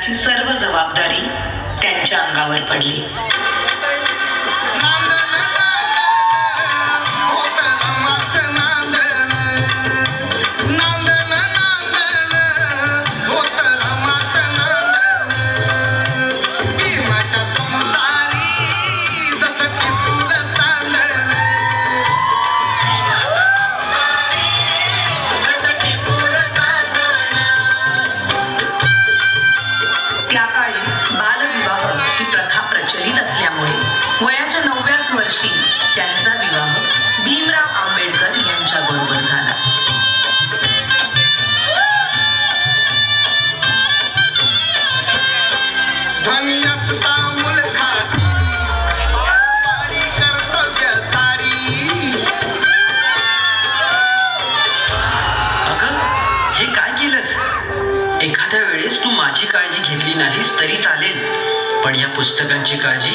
आणि घराची सर्व जबाबदारी त्यांच्या अंगावर पडली. वर्षी त्यांचा विवाह भीमराव आंबेडकर यांच्या बरोबर झाला हे काय केलंस? एखाद्या वेळेस तू माझी काळजी घेतली नाहीस तरी चालेल पण या पुस्तकांची काळजी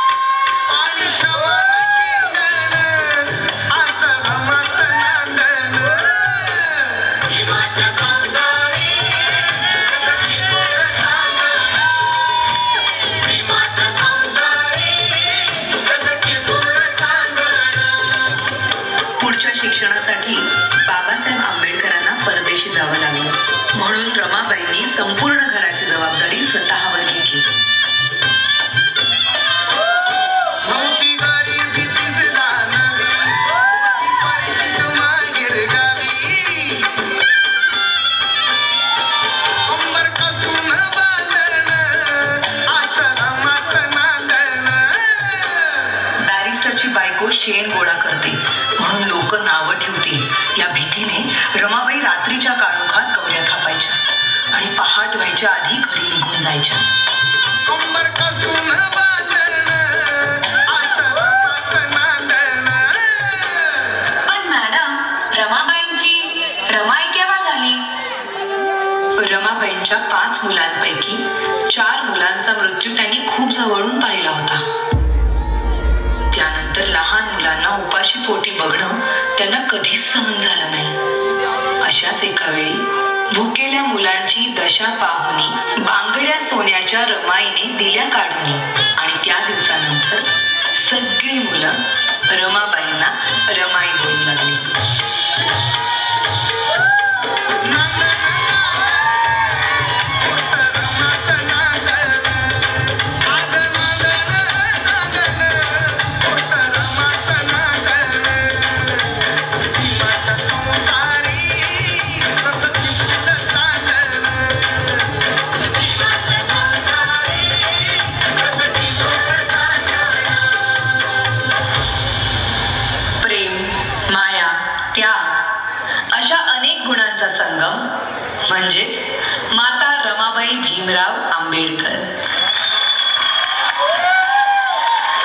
शिक्षणासाठी बाबासाहेब आंबेडकरांना परदेशी जावं लागलं. म्हणून रमाबाईंनी लोक नावं ठेवतील. या भीतीने रमाबाई रात्रीच्या काळोखात गौऱ्या थापायच्या आणि पहाट व्हायच्या आधी घरी निघून जायच्या. रमाबाईंच्या पाच मुलांपैकी कधीच सहन झाला नाही. अशाच एका वेळी भुकेल्या मुलांची दशा पाहुनी बांगड्या सोन्याच्या रमाईने दिल्या काढून. आणि त्या दिवसानंतर सगळी मुलं रमाबाईंना रमाई बोलू लागली. म्हणजे माता रमाबाई भीमराव आंबेडकर.